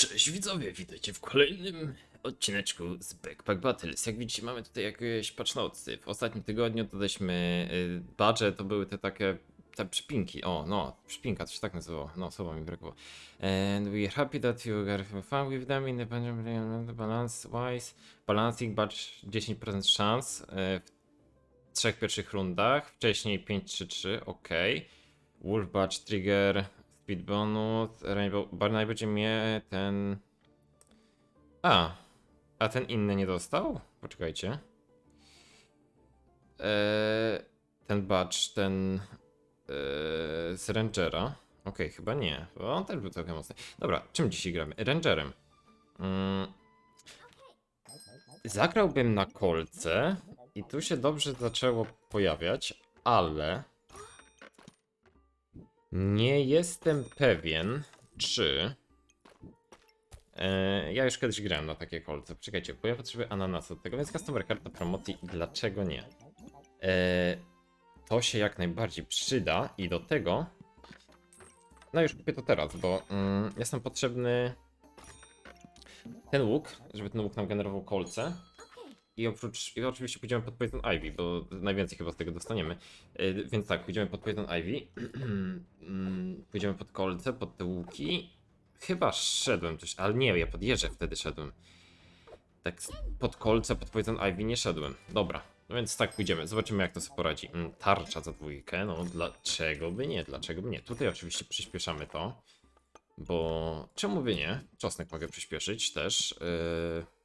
Cześć widzowie, witajcie w kolejnym odcineczku z Backpack Battles. Jak widzicie mamy tutaj jakieś patch notesy. W ostatnim tygodniu dodaliśmy y, badże, to były te takie te przypinki. O, no, przypinka, to się tak nazywało. No, słowa mi brakło. And we are happy that you are having fun with them in the balance wise. Balancing badge 10% szans y, w trzech pierwszych rundach. Wcześniej 5-3-3, ok. Wolf badge trigger Speed bonus, Rainbow, Barney będzie mnie ten... A, a ten inny nie dostał? Poczekajcie. Eee, ten badge, ten eee, z Rangera. Okej, chyba nie, bo on też był całkiem mocny. Dobra, czym dzisiaj gramy? Rangerem. Mm. Zagrałbym na kolce i tu się dobrze zaczęło pojawiać, ale... Nie jestem pewien, czy. E, ja już kiedyś grałem na takie kolce. Czekajcie, bo ja potrzebuję ananasu do tego, więc customer karta promocji. Dlaczego nie? E, to się jak najbardziej przyda i do tego. No już kupię to teraz, bo mm, jestem potrzebny ten łuk, żeby ten łuk nam generował kolce. I oprócz, i oczywiście pójdziemy pod Poison Ivy, bo najwięcej chyba z tego dostaniemy. Yy, więc tak, pójdziemy pod Poison Ivy. Mm, pójdziemy pod kolce, pod te łuki. Chyba szedłem coś, ale nie, ja pod jeże wtedy szedłem. Tak pod kolce, pod Poison Ivy nie szedłem. Dobra, no więc tak pójdziemy, zobaczymy jak to sobie poradzi. Mm, tarcza za dwójkę, no dlaczego by nie, dlaczego by nie. Tutaj oczywiście przyspieszamy to. Bo czemu by nie? Czosnek mogę przyspieszyć też. Yy...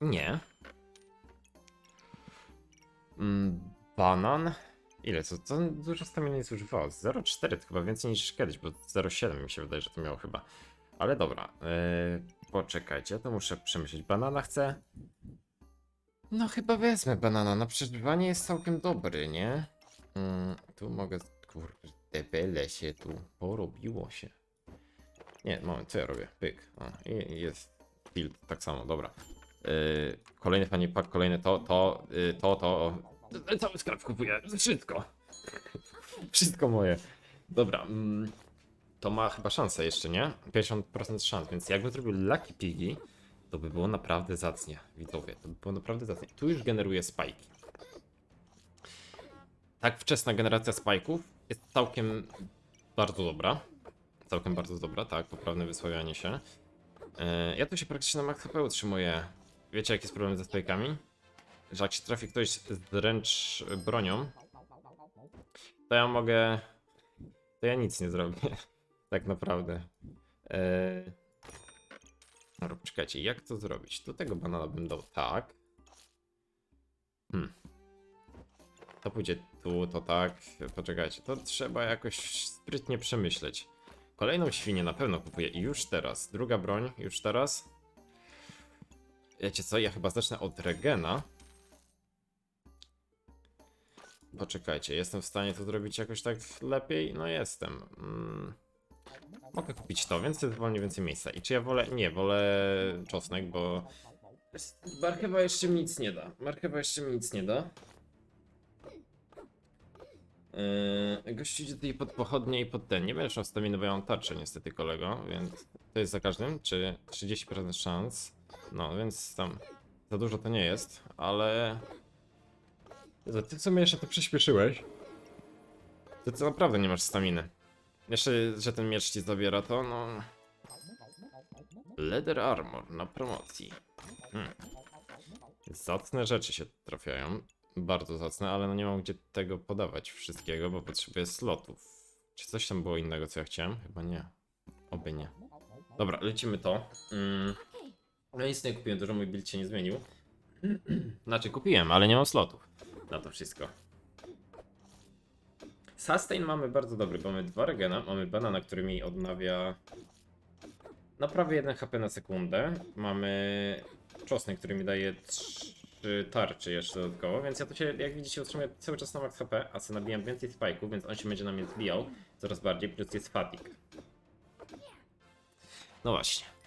Nie. Mm, banan. Ile? Co, co dużo stamina nie zużywało? 0,4 to chyba więcej niż kiedyś, bo 0,7 mi się wydaje, że to miało chyba. Ale dobra. Yy, poczekajcie, to muszę przemyśleć. Banana chcę. No chyba wezmę banana. Na przeżywanie jest całkiem dobry, nie? Mm, tu mogę... Kurde, bele się tu porobiło się. Nie, moment, co ja robię? Pyk. O, i jest build, tak samo, dobra. Yy, kolejny fajny pak, kolejne to, to, to, to. to. Cały sklep kupuję, wszystko. Wszystko moje. Dobra, mm, to ma chyba szansę jeszcze, nie? 50% szans, więc jakby zrobił Lucky Piggy, to by było naprawdę zacnie, widzowie. To by było naprawdę zacnie. Tu już generuje spajki. Tak wczesna generacja spajków jest całkiem bardzo dobra. Całkiem bardzo dobra, tak, poprawne wysławianie się. E, Ja tu się praktycznie na max HP utrzymuję. Wiecie jaki jest problem ze spajkami? Że jak się trafi ktoś z wręcz bronią, to ja mogę... To ja nic nie zrobię. tak naprawdę. Eee... Dobra, czekajcie, jak to zrobić? Do tego banana bym dał tak. Hmm. To pójdzie tu, to tak. Poczekajcie, to trzeba jakoś sprytnie przemyśleć. Kolejną świnię na pewno kupuję już teraz. Druga broń, już teraz. Wiecie co, ja chyba zacznę od Regena. Poczekajcie, jestem w stanie to zrobić jakoś tak lepiej? No jestem. Mm. Mogę kupić to, więcej zwolni więcej miejsca. I czy ja wolę? Nie, wolę czosnek, bo... Marchewa jeszcze mi nic nie da. Marchewa jeszcze mi nic nie da. Yy, gościu idzie tutaj pod pochodnie i pod ten. Nie będę ja mam tarczę niestety kolego, więc to jest za każdym, czy 30% szans. No, więc tam za dużo to nie jest, ale... Za ty co mnie jeszcze to przyspieszyłeś? Ty naprawdę nie masz staminy. Jeszcze, że ten miecz ci zabiera to, no... Leather armor na promocji. Hmm. Zacne rzeczy się trafiają. Bardzo zacne, ale no nie mam gdzie tego podawać wszystkiego, bo potrzebuję slotów. Czy coś tam było innego, co ja chciałem? Chyba nie. Oby nie. Dobra, lecimy to. Mm. No nic nie kupiłem, dużo mój build się nie zmienił. Znaczy kupiłem, ale nie mam slotów na to wszystko. Sustain mamy bardzo dobry, bo mamy dwa regena, mamy banana, który mi odnawia na prawie 1 HP na sekundę. Mamy czosnek, który mi daje 3 tarczy jeszcze dodatkowo, więc ja to się, jak widzicie, utrzymuję cały czas na max HP, a co nabijam więcej spajków, więc on się będzie na mnie zbijał coraz bardziej, plus jest fatigue. No właśnie.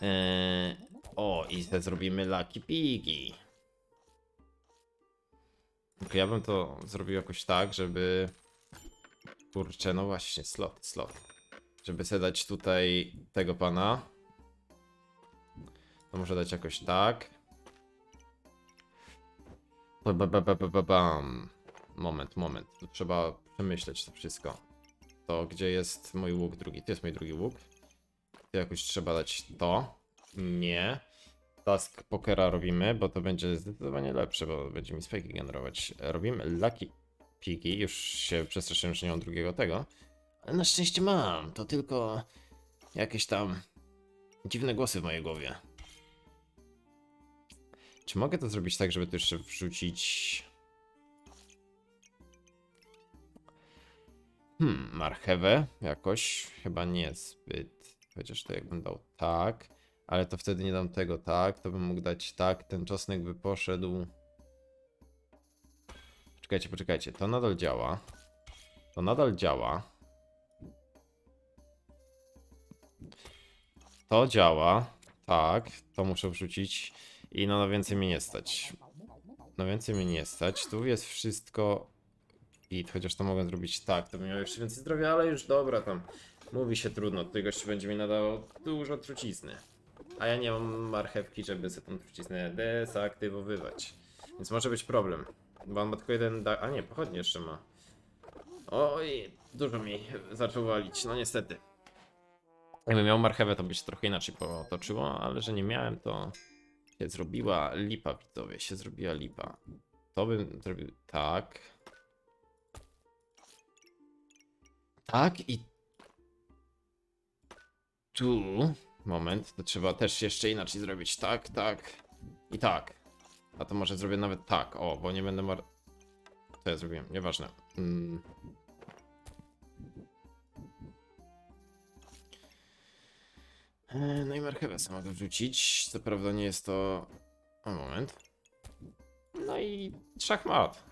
Eee, o, i te zrobimy Lucky Piggy. Tylko ja bym to zrobił jakoś tak, żeby... Kurczę, no właśnie, slot, slot. żeby sobie dać tutaj tego pana. To może dać jakoś tak. Ba, ba, ba, ba, ba, ba, bam. Moment, moment. Trzeba przemyśleć to wszystko. To gdzie jest mój łuk drugi? Tu jest mój drugi łuk. Jakoś trzeba dać to. Nie. Task pokera robimy, bo to będzie zdecydowanie lepsze, bo będzie mi spajki generować. Robimy lucky pigi. Już się przestraszyłem, że nie mam drugiego tego. Ale na szczęście mam. To tylko jakieś tam dziwne głosy w mojej głowie. Czy mogę to zrobić tak, żeby tu jeszcze wrzucić... Hmm, marchewę jakoś? Chyba nie zbyt. Chociaż to jakbym dał tak, ale to wtedy nie dam tego tak, to bym mógł dać tak, ten czosnek by poszedł... Poczekajcie, poczekajcie, to nadal działa. To nadal działa. To działa. Tak, to muszę wrzucić. I no na więcej mnie nie stać. Na więcej mnie nie stać. Tu jest wszystko git, chociaż to mogę zrobić tak, to bym miał jeszcze więcej zdrowia, ale już dobra tam. Mówi się trudno, tutaj gościu będzie mi nadawał dużo trucizny. A ja nie mam marchewki, żeby sobie tą truciznę desaktywowywać. Więc może być problem. Bo on ma tylko jeden da... A nie, pochodnie jeszcze ma. Oj, dużo mi zaczął walić, no niestety. Jakbym miał marchewę, to by się trochę inaczej potoczyło, ale że nie miałem, to się zrobiła lipa, widzowie, się zrobiła lipa. To bym zrobił tak. Tak i tu. Moment, to trzeba też jeszcze inaczej zrobić. Tak, tak i tak. A to może zrobię nawet tak, o, bo nie będę mar... To ja zrobiłem, nieważne. Mm. E, No i marchewę mogę wrzucić. Co prawda nie jest to... O, moment. No i szachmat.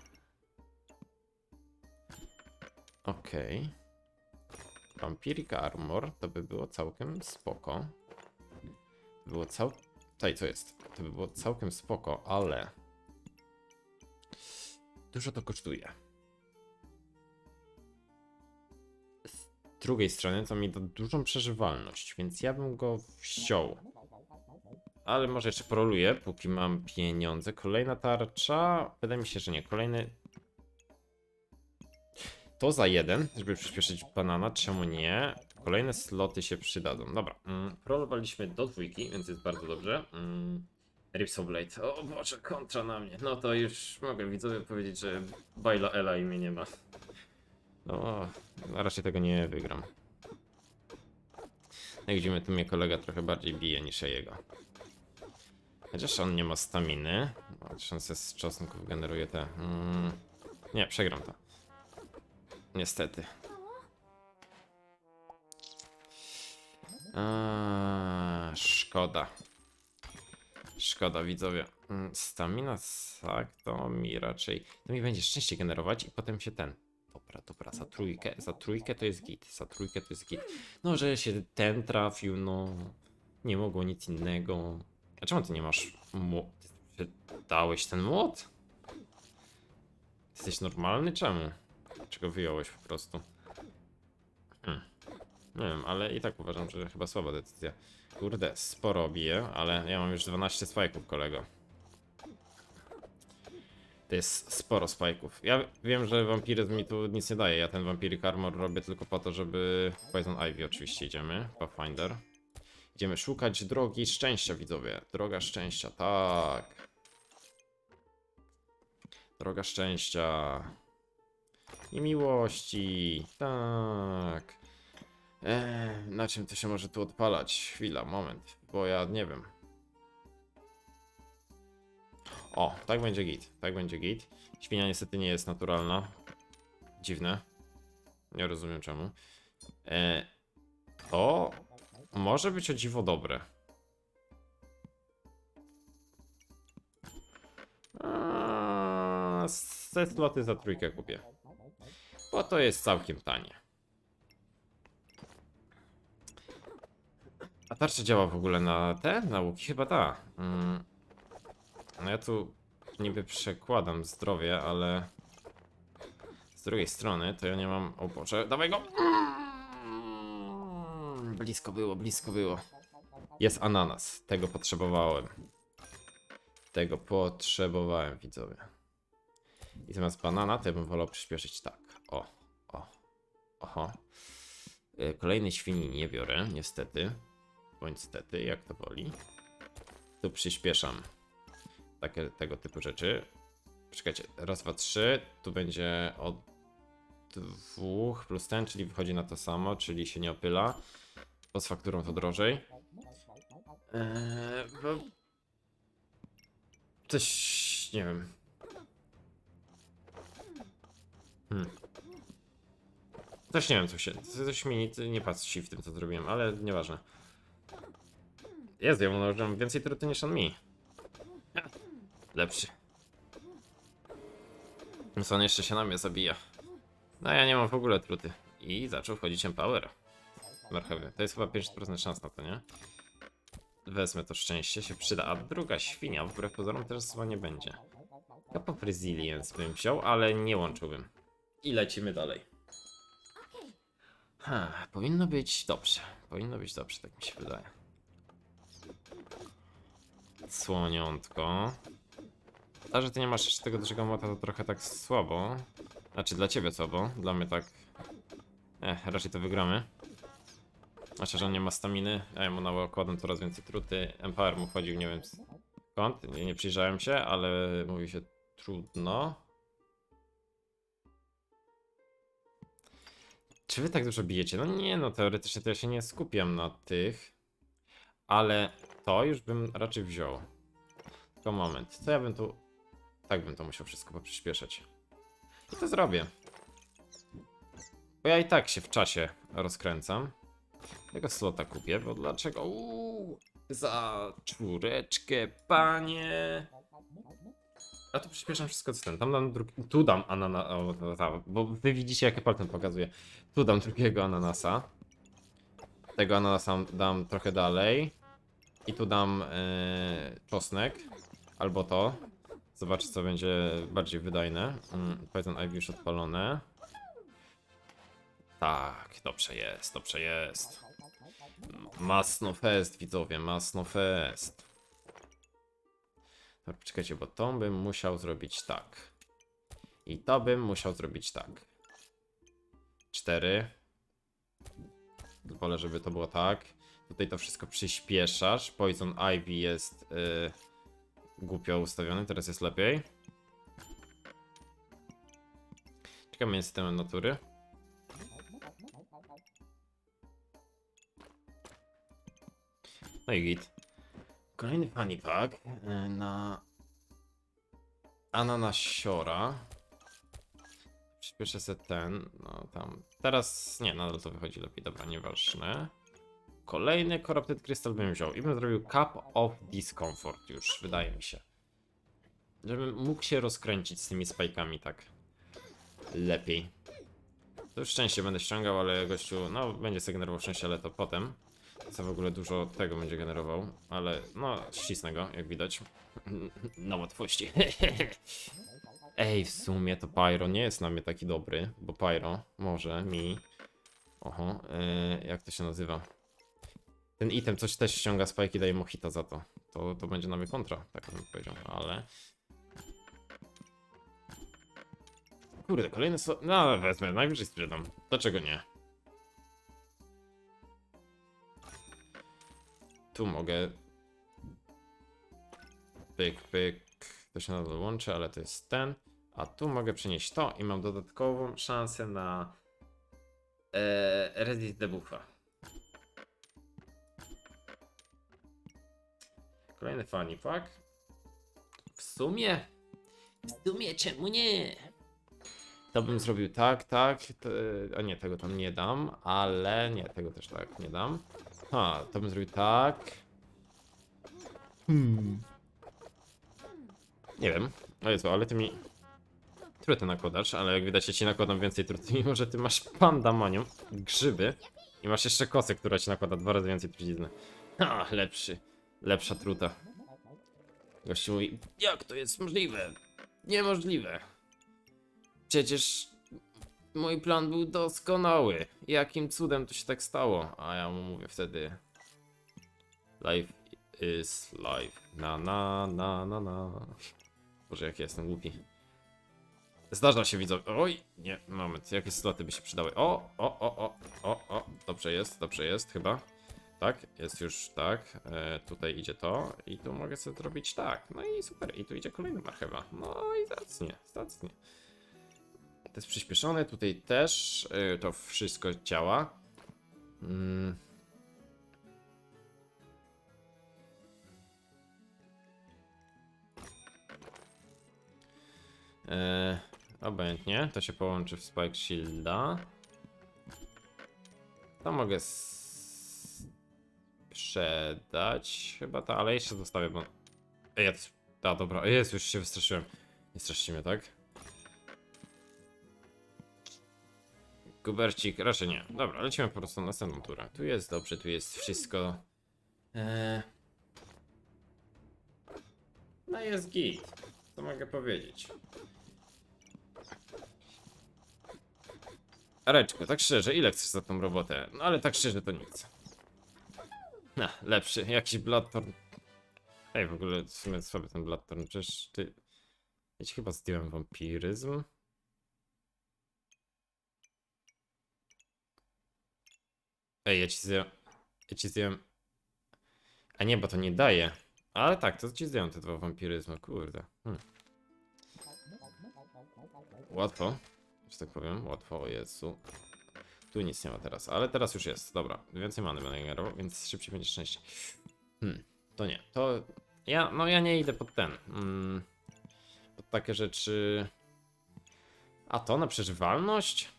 Okej. Vampiric Armor to by było całkiem spoko. To było cał... Tutaj co jest? To by było całkiem spoko, ale... Dużo to kosztuje. Z drugiej strony to mi da dużą przeżywalność, więc ja bym go wziął. Ale może jeszcze poroluję, póki mam pieniądze. Kolejna tarcza? Wydaje mi się, że nie. Kolejny to za jeden, żeby przyspieszyć banana, czemu nie? Kolejne sloty się przydadzą. Dobra, mm, prolowaliśmy do dwójki, więc jest bardzo dobrze. Mm, Ripsaw Blade, o Boże, kontra na mnie. No to już mogę widzowie powiedzieć, że Baila Ela imię nie ma. No, raczej tego nie wygram. Jak widzimy, tu mnie kolega trochę bardziej bije niż jego. Chociaż on nie ma staminy. Chociaż on z czosnków generuje te... Mm, nie, przegram to. Niestety. Szkoda. Szkoda, widzowie. Mm, Stamina tak, to mi raczej. To mi będzie szczęście generować i potem się ten. Dobra, dobra, za trójkę. Za trójkę to jest git. Za trójkę to jest git. No, że się ten trafił, no. Nie mogło nic innego. A czemu ty nie masz młot? Dałeś ten młot? Jesteś normalny? Czemu? Czego wyjąłeś po prostu? Hmm. Nie wiem, ale i tak uważam, że chyba słaba decyzja. Kurde, sporo bije, ale ja mam już 12 spajków, kolego. To jest sporo spajków. Ja wiem, że vampiryzm mi tu nic nie daje. Ja ten Vampiric Armor robię tylko po to, żeby... Poison Ivy oczywiście idziemy. Pathfinder. Idziemy szukać drogi szczęścia, widzowie. Droga szczęścia, tak. Droga szczęścia. I miłości. Tak. Eee, na czym to się może tu odpalać? Chwila, moment, bo ja nie wiem. O, tak będzie git, tak będzie git. Świnia niestety nie jest naturalna. Dziwne. Nie rozumiem czemu. Eee, to może być o dziwo dobre. Eee, Te sloty za trójkę kupię. Bo to jest całkiem tanie. A tarcza działa w ogóle na te nauki? Chyba ta. Mm. No ja tu niby przekładam zdrowie, ale z drugiej strony to ja nie mam. O Boże, dawaj go! blisko było, blisko było. Jest ananas. Tego potrzebowałem. Tego potrzebowałem, widzowie. I zamiast banana, to ja bym wolał przyspieszyć tak. O, o, oho. Y, Kolejnej świni nie biorę, niestety. Bądź stety, jak to woli. Tu przyspieszam. Takie, tego typu rzeczy. Czekajcie, raz, dwa, trzy. Tu będzie od dwóch plus ten, czyli wychodzi na to samo, czyli się nie opyla. Bo z fakturą to drożej. Eee, bo... Coś... nie wiem. Hmm. Też nie wiem co się... Coś mi nic nie patrzy w tym co zrobiłem, ale nieważne. Jest, ja mam więcej truty niż on mi. Lepszy. Co on jeszcze się na mnie zabija. No ja nie mam w ogóle truty. I zaczął wchodzić Empower. Marchewy. To jest chyba 50% szans na to, nie? Wezmę to szczęście, się przyda. A druga świnia, wbrew pozorom, też chyba nie będzie. Ja po Resilience bym wziął, ale nie łączyłbym. I lecimy dalej. Ha, powinno być dobrze. Powinno być dobrze, tak mi się wydaje. Słoniątko. A że ty nie masz jeszcze tego dużego młota, to trochę tak słabo. Znaczy dla ciebie słabo, dla mnie tak... Eh, raczej to wygramy. Znaczy, że on nie ma staminy, a ja mu nakładam coraz więcej truty. Empower mu wchodził, nie wiem skąd, nie, nie przyjrzałem się, ale mówi się trudno. Czy wy tak dużo bijecie? No nie, no teoretycznie to ja się nie skupiam na tych. Ale to już bym raczej wziął. Tylko moment, co ja bym tu... Tak bym to musiał wszystko poprzyspieszać. I to zrobię. Bo ja i tak się w czasie rozkręcam. Tego slota kupię, bo dlaczego? Uuu, za czwóreczkę, panie. A tu przyspieszam wszystko co ten. Tam dam drugi. Tu dam ananasa. Bo wy widzicie, jakie palcem pokazuję. Tu dam drugiego ananasa. Tego ananasa dam trochę dalej. I tu dam yy, czosnek. Albo to. Zobaczę, co będzie bardziej wydajne. Mm, Poison Ivy już odpalone. Tak, dobrze jest, dobrze jest. Masno fest, widzowie, masno fest. Dobra, czekajcie, bo to bym musiał zrobić tak. I to bym musiał zrobić tak. Cztery. Wolę, żeby to było tak. Tutaj to wszystko przyspieszasz. Poison Ivy jest yy, głupio ustawiony, teraz jest lepiej. Czekamy z systemem natury. No i git. Kolejny funny pack e, na ananasiora. Przyspieszę sobie ten, no tam. Teraz nie, nadal to wychodzi lepiej, dobra, nieważne. Kolejny Corrupted Crystal bym wziął i bym zrobił Cup of Discomfort już, wydaje mi się. Żebym mógł się rozkręcić z tymi spajkami tak lepiej. To już szczęście będę ściągał, ale gościu, no będzie generował szczęście, ale to potem. Co w ogóle dużo tego będzie generował, ale no ścisnę go, jak widać. Na łatwości. Ej, w sumie to Pyro nie jest na mnie taki dobry, bo Pyro może mi... Oho, yy, jak to się nazywa? Ten item coś też ściąga spajki, daje mu hita za to. To, to będzie na mnie kontra, tak bym powiedział, ale... Kurde, kolejne so... No, wezmę, najwyżej sprzedam. Dlaczego nie? Tu mogę... Pyk, pyk. To się nadal łączy, ale to jest ten. A tu mogę przenieść to i mam dodatkową szansę na... E, Reddit debuffa. Kolejny funny pack. W sumie? W sumie czemu nie? To bym zrobił tak, tak. To, a nie, tego tam nie dam, ale nie, tego też tak nie dam. Ha, to bym zrobił tak. Hmm. Nie wiem. O Jezu, ale ty mi truty nakładasz, ale jak widać ja ci nakładam więcej truty, mimo że ty masz pandamonium, grzyby i masz jeszcze kosę, która ci nakłada dwa razy więcej trucizny. Ha, lepszy. Lepsza truta. Gościu mówi, jak to jest możliwe? Niemożliwe. Przecież mój plan był doskonały. Jakim cudem to się tak stało? A ja mu mówię wtedy. Life is life. Na na na na na. Boże, jak ja jestem głupi. Zdarza się widzą. Oj, nie, moment. Jakie sloty by się przydały? O, o, o, o, o, o. Dobrze jest, dobrze jest chyba. Tak, jest już tak. E, tutaj idzie to i tu mogę sobie zrobić tak. No i super. I tu idzie kolejna marchewa. No i zacnie, zacnie. Jest przyspieszone, tutaj też e, to wszystko działa. Mm. E, obojętnie, to się połączy w Spike Shielda. To mogę sprzedać. Chyba to, ale jeszcze zostawię, bo. Ej, ja to. A, dobra, jest, już się wystraszyłem. Nie straszcie mnie, tak? Kubercik, raczej nie. Dobra, lecimy po prostu na następną turę. Tu jest dobrze, tu jest wszystko. Eee... No jest git. Co mogę powiedzieć? Areczko, tak szczerze, ile chcesz za tą robotę? No ale tak szczerze to nic. No, lepszy, jakiś Bloodthorn. Ej, w ogóle w sumie słaby ten Bloodthorn, przecież ty... Chyba zdjąłem wampiryzm. Ej, ja ci zdjąłem... Ja ci zdjąłem... A nie, bo to nie daje. Ale tak, to ci zdjąłem te dwa wampiryzmy, kurde. Hmm. Łatwo, że tak powiem, łatwo, o Jezu. Tu nic nie ma teraz, ale teraz już jest, dobra. Więcej many będę generował, więc szybciej będzie szczęście. Hmm, to nie, to... Ja, no ja nie idę pod ten. Mm, pod takie rzeczy... A to na przeżywalność?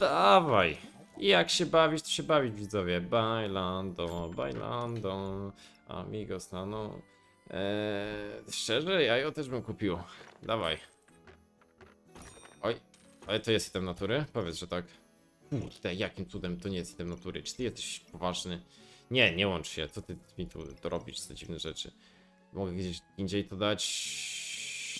Dawaj. Jak się bawić, to się bawić widzowie. Bailando, bailando, amigos nano. Eee, szczerze, jajo też bym kupił. Dawaj. Oj, ale to jest item natury? Powiedz, że tak. Kurde, jakim cudem to nie jest item natury? Czy ty jesteś poważny? Nie, nie łącz się. Co ty mi tu robisz, te dziwne rzeczy? Mogę gdzieś indziej to dać?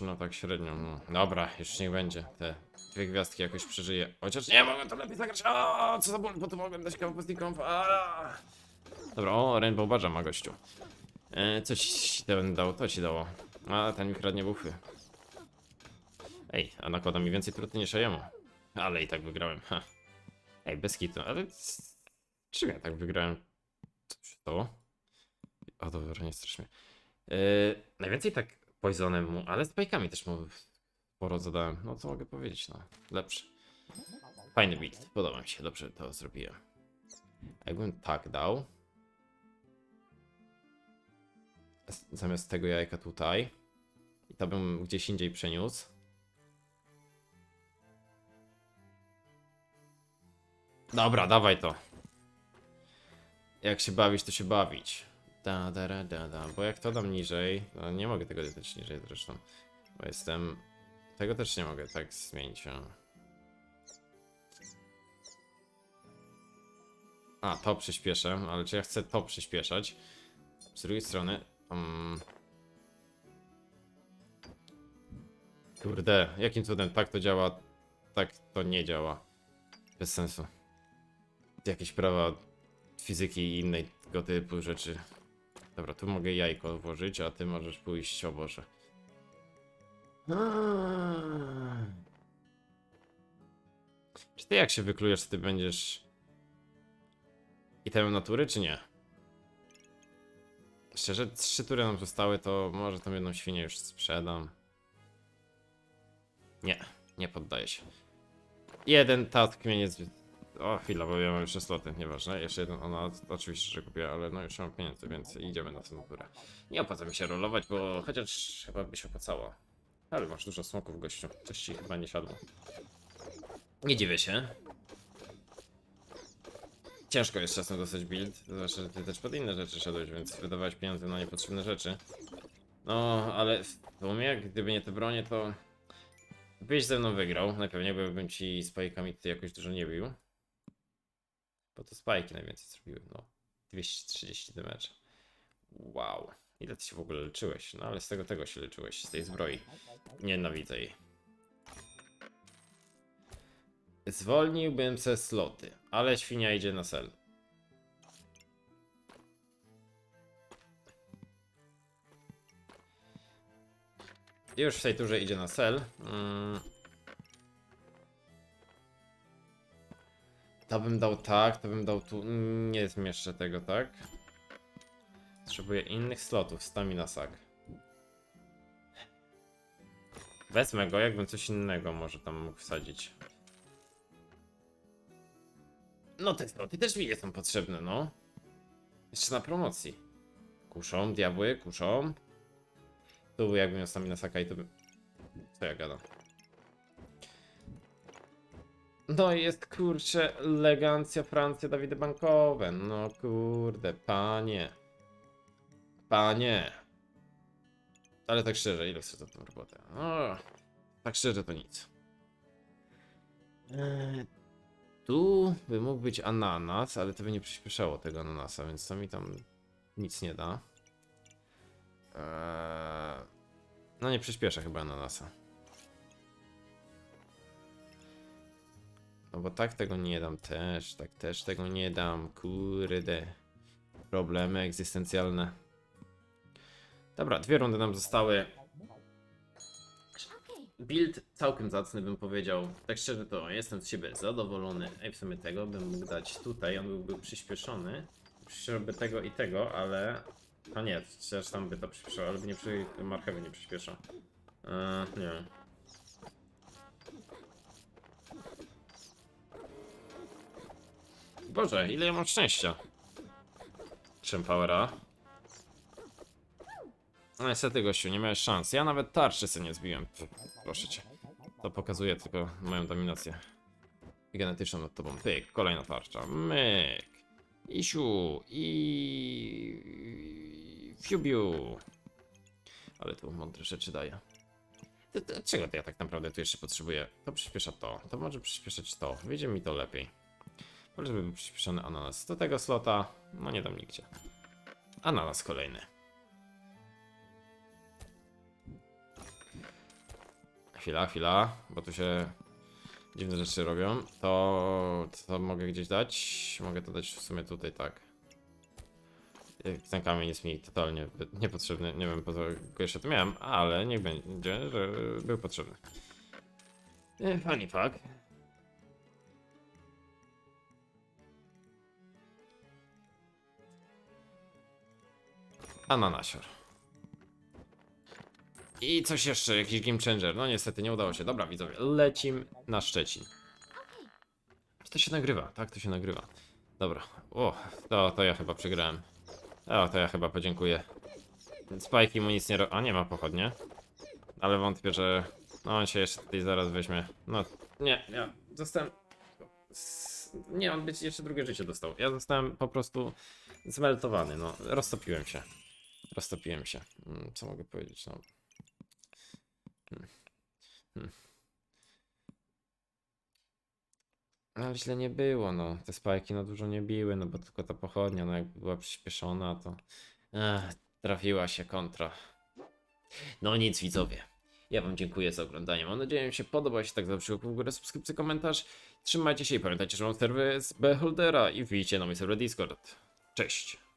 No tak średnio. No. Dobra, już niech będzie. Te dwie gwiazdki jakoś przeżyję. Chociaż nie mogę to lepiej zagrać. O, co za ból, bo tu mogłem dać kapustnikom. Dobra, o, Rainbow Badge'a ma gościu. E, coś ci ten dał, to ci dało. A ten mi kradnie bufy. Ej, a nakłada mi więcej truty niż jemu. Ale i tak wygrałem. Ha. Ej, bez kitu, ale... Czym ja tak wygrałem? Co się stało? O, dobra, nie strasz mnie. E, najwięcej tak poisonem mu, ale z pajkami też mu sporo zadałem. No co mogę powiedzieć, no. Lepszy. Fajny beat, podoba mi się, dobrze to zrobiłem. A Jakbym tak dał. Zamiast tego jajka tutaj. I to bym gdzieś indziej przeniósł. Dobra, dawaj to. Jak się bawić, to się bawić. Da, da, da, da, da. Bo jak to dam niżej, no nie mogę tego dać niżej zresztą. Bo jestem... Tego też nie mogę tak zmienić. o. A, to przyspieszę, ale czy ja chcę to przyspieszać? Z drugiej strony... Um... Kurde, jakim cudem tak to działa, tak to nie działa. Bez sensu. Jakieś prawa fizyki i innej tego typu rzeczy. Dobra, tu mogę jajko włożyć, a ty możesz pójść, o Boże. Czy ty jak się wyklujesz, ty będziesz itemem natury, czy nie? Szczerze, trzy tury nam zostały, to może tą jedną świnię już sprzedam. Nie, nie poddaję się. Jeden task mnie nie. O, chwila, bo ja mam jeszcze sloty, nieważne. Jeszcze jeden, ona oczywiście, że kupię, ale no już mam pieniędzy, więc idziemy na tę. Nie opłaca mi się rolować, bo chociaż chyba by się opłacało. Ale masz dużo smoków, gościu. Coś ci chyba nie siadło. Nie dziwię się. Ciężko jest czasem dostać build, zwłaszcza, że ty też pod inne rzeczy szedłeś, więc wydawałeś pieniądze na niepotrzebne rzeczy. No, ale w sumie, gdyby nie te bronie, to byś ze mną wygrał. Najpewniej bym ci spajkami ty jakoś dużo nie bił. Bo to spajki najwięcej zrobiły, no. 230 damage. Wow. Ile ty się w ogóle leczyłeś? No ale z tego tego się leczyłeś, z tej zbroi. Nienawidzę jej. Zwolniłbym se sloty, ale świnia idzie na sel. Już w tej turze idzie na sel. Mm. To bym dał tak, to bym dał tu. Nie zmieszczę tego, tak? Potrzebuję innych slotów, stamina sack. Wezmę go, jakbym coś innego może tam mógł wsadzić. No te sloty też mi nie są potrzebne, no. Jeszcze na promocji. Kuszą, diabły, kuszą. Tu jakbym miał stamina saka i to by... Co ja gadam? No i jest kurczę elegancja Francja Dawida Bankowe. No kurde, panie. Panie. Ale tak szczerze, ile chcę za tą robotę? O, tak szczerze to nic. Eee, tu by mógł być ananas, ale to by nie przyspieszało tego ananasa, więc to mi tam nic nie da. Eee, no nie przyspiesza chyba ananasa. No bo tak tego nie dam też, tak też tego nie dam, kurde. Problemy egzystencjalne. Dobra, dwie rundy nam zostały. Build całkiem zacny bym powiedział. Tak szczerze to jestem z siebie zadowolony. Ej, w sumie tego bym mógł dać tutaj, on byłby przyspieszony. Przyspieszyłby tego i tego, ale... A nie, chociaż tam by to przyspieszało, ale by nie przy... marchewy nie przyspiesza. Eee, nie Boże, ile ja mam szczęścia. Czym powera? No niestety gościu, nie miałeś szans. Ja nawet tarczy sobie nie zbiłem. Proszę cię. To pokazuje tylko moją dominację. Genetyczną nad tobą. Pyk, kolejna tarcza. Myk. Isiu. I... Fiubiu. Ale tu mądre rzeczy daje. To Czego to ja tak naprawdę tu jeszcze potrzebuję? To przyspiesza to. To może przyspieszać to. Wyjdzie mi to lepiej. Żeby był przyspieszony ananas. Do tego slota, no nie dam nigdzie. Ananas kolejny. Chwila, chwila, bo tu się dziwne rzeczy robią. To, to mogę gdzieś dać? Mogę to dać w sumie tutaj, tak. Ten kamień jest mi totalnie niepotrzebny. Nie wiem po co go jeszcze tu miałem, ale niech będzie, że był potrzebny. E, Fani fuck. Ananasior. I coś jeszcze, jakiś game changer. No niestety nie udało się. Dobra, widzowie, lecim na Szczecin. To się nagrywa, tak? To się nagrywa. Dobra. O, to, to ja chyba przegrałem. O, to ja chyba podziękuję. Spajki mu nic nie ro... A, nie ma pochodnie. Ale wątpię, że... No, on się jeszcze tutaj zaraz weźmie. No, nie, ja zostałem... Nie, on być jeszcze drugie życie dostał. Ja zostałem po prostu zmeltowany, no. Roztopiłem się. Roztopiłem się. Mm, Co mogę powiedzieć, no. Hmm. Hmm. No, ale źle nie było, no. Te spajki no dużo nie biły, no bo tylko ta pochodnia, no jakby była przyspieszona, to Ech, trafiła się kontra. No nic, widzowie. Ja wam dziękuję za oglądanie. Mam nadzieję, że się podoba. Jeśli tak, zawsze w górę subskrypcję, komentarz. Trzymajcie się i pamiętajcie, że mam serwer z Beholdera i wbijcie na mój serwer Discord. Cześć!